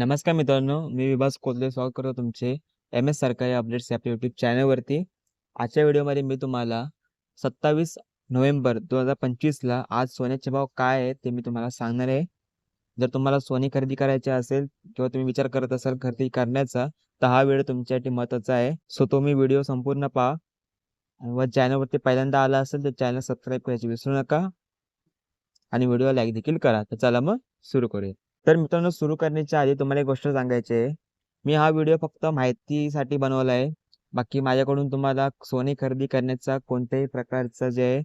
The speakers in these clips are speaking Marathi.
नमस्कार मित्रांनो, मी विभास कोतले स्वागत करतो तुमचे एम एस सरकारी अपडेट्स या आपल्या यूट्यूब चॅनलवरती. आजच्या व्हिडिओमध्ये मी तुम्हाला 27 नोव्हेंबर 2025ला आज सोन्याचे भाव काय आहेत ते मी तुम्हाला सांगणार आहे. जर तुम्हाला सोने खरेदी करायचे असेल किंवा तुम्ही विचार करत असाल खरेदी करण्याचा, तर हा व्हिडिओ तुमच्यासाठी महत्त्वाचा आहे. सो तुम्ही व्हिडिओ संपूर्ण पहा व चॅनलवरती पहिल्यांदा आला असेल तर चॅनल सबस्क्राईब करायची विसरू नका आणि व्हिडिओ लाईक देखील करा. तर चला मग सुरू करूया. तर मित्रांनो सुरू करण्याच्या आधी तुम्हाला एक गोष्ट सांगायची आहे. मी हा व्हिडिओ फक्त माहितीसाठी बनवला आहे. बाकी माझ्याकडून तुम्हाला सोने खरेदी करण्याचा कोणत्याही प्रकारचं जे आहे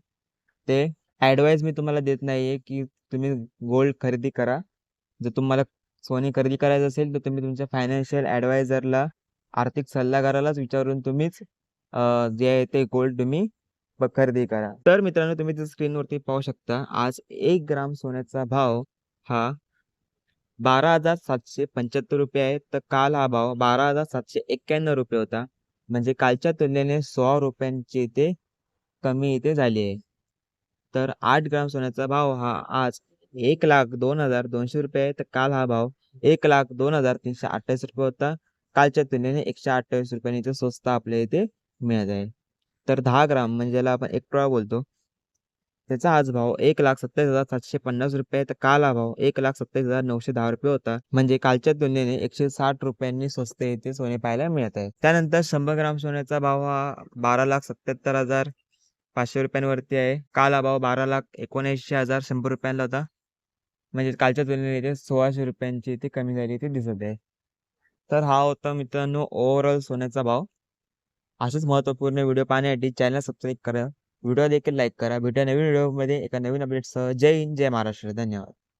ते ॲडवाईस मी तुम्हाला देत नाही आहे, की तुम्ही गोल्ड खरेदी करा. जर तुम्हाला सोने खरेदी करायचं असेल तर तुम्ही तुमच्या फायनान्शियल ॲडवायझरला, आर्थिक सल्लागारालाच विचारून तुम्हीच जे आहे ते गोल्ड तुम्ही खरेदी करा. तर मित्रांनो तुम्ही स्क्रीनवरती पाहू शकता. आज एक ग्राम सोन्याचा भाव हा बारा हजार सातशे पंच्याहत्तर रुपये आहे तर काल हा भाव बारा हजार सातशे एक्क्याण्णव रुपये होता. म्हणजे कालच्या तुलनेने सोळा रुपयांची इथे कमी इथे झाली आहे. तर आठ ग्राम सोन्याचा भाव हा आज एक लाख दोन हजार दोनशे रुपये आहे. तर काल हा भाव एक लाख दोन हजार तीनशे अठ्ठावीस रुपये होता. कालच्या तुलनेने एकशे अठ्ठावीस रुपयांनी इथे स्वस्त आपल्या इथे मिळत आहे. तर दहा ग्राम म्हणजे ज्याला आपण एक टोळा बोलतो त्याचा आज भाव एक लाख सत्तावीस हजार सातशे पन्नास रुपये तर काल हा भाव एक लाख सत्तावीस हजार नऊशे दहा रुपये होता. म्हणजे कालच्या तुलनेने एकशे साठ रुपयांनी स्वस्त येथे सोने पाहायला मिळत आहे. त्यानंतर शंभर ग्राम सोन्याचा भाव हा बारा लाख सत्याहत्तर हजार पाचशे रुपयांवरती आहे. काल हा भाव बारा लाख एकोणऐंशी हजार शंभर रुपयांला होता. म्हणजे कालच्या तुलनेने इथे सोळाशे रुपयांची इथे कमी झाली इथे दिसत आहे. तर हा होता मित्रांनो ओव्हरऑल सोन्याचा भाव. असेच महत्त्वपूर्ण व्हिडिओ पाहण्यासाठी चॅनल सबस्क्राईब करा. व्हिडिओ देखील लाईक करा. भेटूया नवीन व्हिडिओमध्ये एका नवीन अपडेटसह. जय हिंद, जय महाराष्ट्र. धन्यवाद.